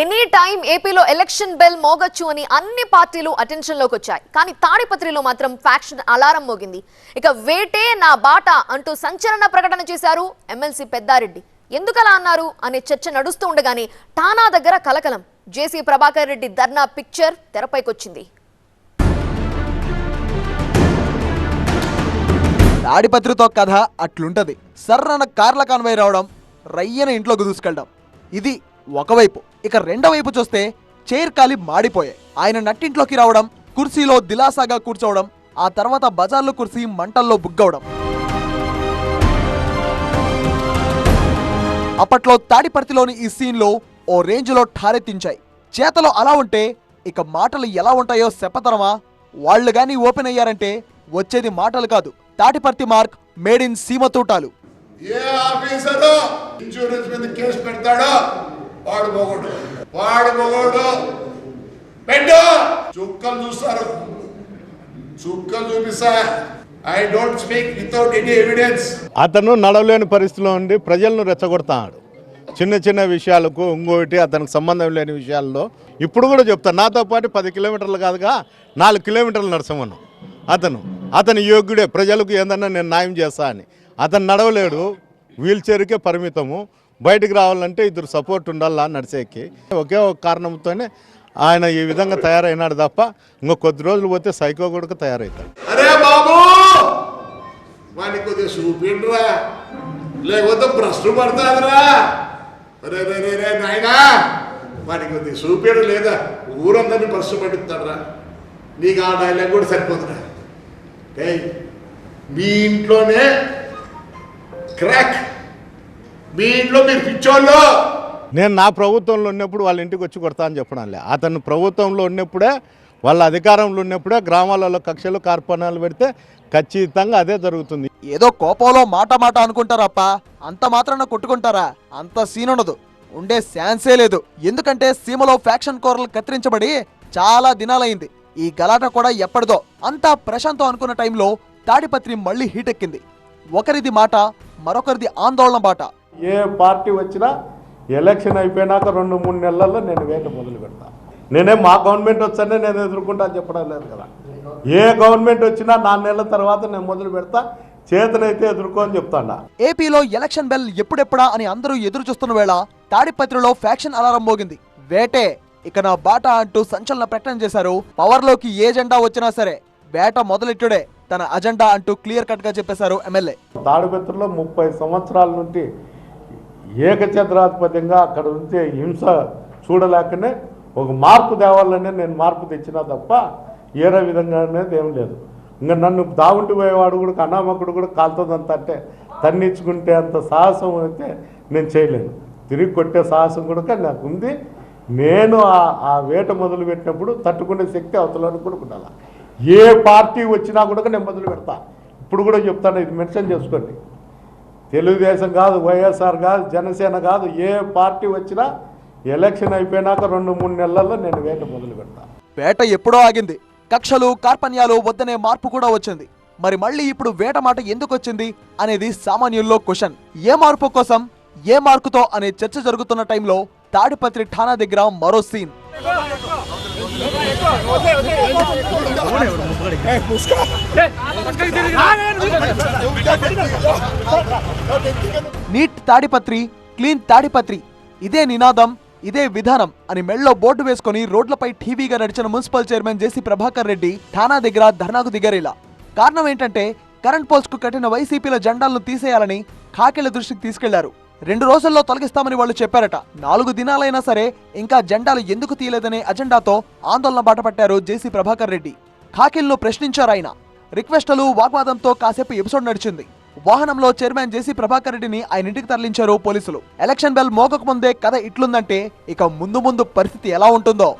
Any time ఏపీలో election bell మోగొచ్చు అని అన్ని పార్టీలు అటెన్షన్లోకి వచ్చాయి. కానీ తాడిపత్రిలో మాత్రం ఫ్యాక్షన్ అలారం మోగింది. ఇక వేటే నా బాట అంటూ సంచలన ప్రకటన చేశారు ఎమ్మెల్సీ పెద్దారెడ్డి. ఎందుకలా అన్నారు అనే చర్చ నడుస్తూ ఉండగానే టానా దగ్గర కలకలం. జేసీ ప్రభాకర్ రెడ్డి ధర్నా పిక్చర్ తెరపైకొచ్చింది. తాడిపత్రితో కథ అట్లుంటది. సర్రన కార్ల కాన్వై రావడం రయ్యన ఇంట్లోకి దూసుకెళ్ళడం. ఇది ఒకవైపు ఇక రెండో వైపు చూస్తే చైర్ కాలి మాడిపోయాయి. ఆయన నట్టింట్లోకి రావడం కుర్చీలో దిలాసాగా కూర్చోవడం ఆ తర్వాత బజార్లో కుర్చీ మంటల్లో బుగ్గవడం. అప్పట్లో తాడిపర్తిలోని ఈ సీన్లో ఓ రేంజ్లో ఠారెత్తించాయి. చేతలో అలా ఉంటే ఇక మాటలు ఎలా ఉంటాయో చెప్పతరమా వాళ్ళు కానీ ఓపెన్ అయ్యారంటే వచ్చేది మాటలు కాదు. తాటిపర్తి మార్క్ మేడ్ ఇన్ సీమతూటాలు ఏ ఆఫీసరు? ఇన్సూరెన్స్ మీద కేసు పెడతాడో? వాడు మొగోడు. వాడు మొగోడు. పెట్టు. చుక్కలు చూస్తారు. చుక్కలు చూపిస్తా. I don't speak without any evidence అతను నడవలేని పరిస్థితిలో ఉండి ప్రజలను రెచ్చగొడతాడు. చిన్న చిన్న విషయాలకు ఇంకోటి అతనికి సంబంధం లేని విషయాల్లో ఇప్పుడు కూడా చెప్తాను నాతో పాటు పది కిలోమీటర్లు కాదుగా నాలుగు కిలోమీటర్లు నడసమను అతను అతని యోగ్యుడే. ప్రజలకు ఏందన్నా నేను న్యాయం చేస్తా అని. అతను నడవలేడు. వీల్ చైర్కే పరిమితము. బయటికి రావాలంటే ఇద్దరు సపోర్ట్ ఉండాలా నడిచేకి. ఒకే ఒక కారణంతోనే ఆయన ఈ విధంగా తయారైనాడు తప్ప ఇంకో కొద్ది రోజులు పోతే సైకో కూడా తయారవుతాడు అరే బాబు! వానికి కొద్దిగా చూపిండ్రా. లేకపోతే భ్రష్టు పడతాదిరా. అరే రే రే రే నాయనా! కొద్దిగా చూపించడం లేదా? ఊరందరినీ ప్రశ్న పడుతుందరా నీకు ఆ డైలాగ్ కూడా సరిపోతురా మీ ఇంట్లోనే క్రాక్ మీ ఇంట్లో మీరు పిచ్చోళ్ళు. నేను నా ప్రభుత్వంలో ఉన్నప్పుడు వాళ్ళ ఇంటికి వచ్చి కొడతా అని చెప్పడం లే అతను ప్రభుత్వంలో ఉన్నప్పుడే వాళ్ళ అధికారంలో ఉన్నప్పుడే గ్రామాలలో కక్షలు కార్పణాలు పెడితే ఖచ్చితంగా అదే జరుగుతుంది. ఏదో కోపంలో మాట మాట అనుకుంటారప్ప. అంత మాత్రాన కొట్టుకుంటారా? అంత సీన్ ఉండదు ఉండే ఛాన్సే లేదు. ఎందుకంటే సీమలో ఫ్యాక్షన్ కోరలు కత్తిరించబడి చాలా దినాలైంది. ఈ గలాట కూడా ఎప్పటిదో. అంతా ప్రశాంతం అనుకున్న టైంలో తాడిపత్రి మళ్ళీ హీట్ ఎక్కింది ఒకరిది మాట మరొకరిది ఆందోళన బాట. ఏ పార్టీ వచ్చినా ఎలక్షన్ అయిపోయినాక రెండు మూడు నెలల్లో నేను వేట మొదలు పెడతా. నేనే మా గవర్నమెంట్ వచ్చానే నేను ఎదుర్కొంటా అని చెప్పడం లేదు కదా. ఏ గవర్నమెంట్ వచ్చినా నాలుగు నెలల తర్వాత నేను మొదలు పెడతా చేతనైతే ఎదుర్కో అని చెప్తాడా. ఏపీలో ఎలక్షన్ బెల్ ఎప్పుడెప్పుడా అని అందరూ ఎదురు చూస్తున్న వేళ తాడిపత్రిలో ఫ్యాక్షన్ అలారం మోగింది. వేటే ఇక నా బాట అంటూ సంచలన ప్రకటన చేశారు. పవర్లోకి ఏ జెండా వచ్చినా సరే వేట మొదలెట్టుడే తన అజెండా అంటూ క్లియర్ కట్గా చెప్పేశారు ఎమ్మెల్యే. తాడిపత్రిలో ముప్పై సంవత్సరాల నుండి ఏకఛత్రాధిపత్యంగా అక్కడ ఉంటే హింస చూడలేకనే ఒక మార్పు తేవాలనే నేను మార్పు తెచ్చినా తప్ప ఏరే విధంగా అనేది ఏం లేదు. ఇంకా నన్ను దావుంటి పోయేవాడు కూడా అనామకుడు కూడా కాలుతుందంత అంటే తన్నించుకుంటే అంత సాహసం అయితే నేను చేయలేను. తిరిగి కొట్టే సాహసం కూడా నాకు ఉంది. నేను ఆ- వేట మొదలు పెట్టినప్పుడు తట్టుకునే శక్తి అవతలని కూడా ఏ పార్టీ వచ్చినా కూడా నేను మొదలు పెడతా ఇప్పుడు కూడా చెప్తాను ఇది మెన్షన్ చేసుకోండి. తెలుగుదేశం కాదు వైఎస్ఆర్ కాదు జనసేన కాదు ఏ పార్టీ వచ్చినా ఎలక్షన్ అయిపోయినాక రెండు మూడు నెలల్లో నేను వేట మొదలు పెడతా. వేట ఎప్పుడో ఆగింది. కక్షలు కార్పణ్యాలు వద్దనే మార్పు కూడా వచ్చింది. మరి మళ్ళీ ఇప్పుడు వేట మాట ఎందుకు వచ్చింది అనేది సామాన్యుల్లో క్వశ్చన్. ఏ మార్పు కోసం ఏ మార్కుతో అనే చర్చ జరుగుతున్న టైంలో తాడిపత్రి ఠాణా దగ్గర మరో scene. Neat Tadipatri clean Tadipatri ఇదే నినాదం ఇదే విధానం అని మెళ్ళలో బోర్డు వేసుకొని రోడ్లపై టీవీగా నడిచిన municipal chairman JC Prabhakar Reddy thana దగ్గర ధర్నాకు దిగరేలా. కారణం ఏంటంటే కరెంట్ పోల్స్కు కట్టిన వైసీపీల జెండాలను తీసేయాలని కాకిల దృష్టికి తీసుకెళ్ళారు. రెండు రోజుల్లో తొలగిస్తామని వాళ్ళు చెప్పారట. నాలుగు దినాలైనా సరే ఇంకా జెండాలు ఎందుకు తీయలేదనే అజెండాతో ఆందోళన బాటపట్టారు జేసీ ప్రభాకర్ రెడ్డి. ఖాకిల్ను ప్రశ్నించారు ఆయన. రిక్వెస్టులు వాగ్వాదంతో కాసేపు ఎపిసోడ్ నడిచింది. వాహనంలో చైర్మన్ జేసీ ప్రభాకర్ రెడ్డిని ఆయన ఇంటికి తరలించారు పోలీసులు. ఎలక్షన్ బెల్ మోగక ముందే కథ ఇట్లుందంటే ఇక ముందు ముందు పరిస్థితి ఎలా ఉంటుందో.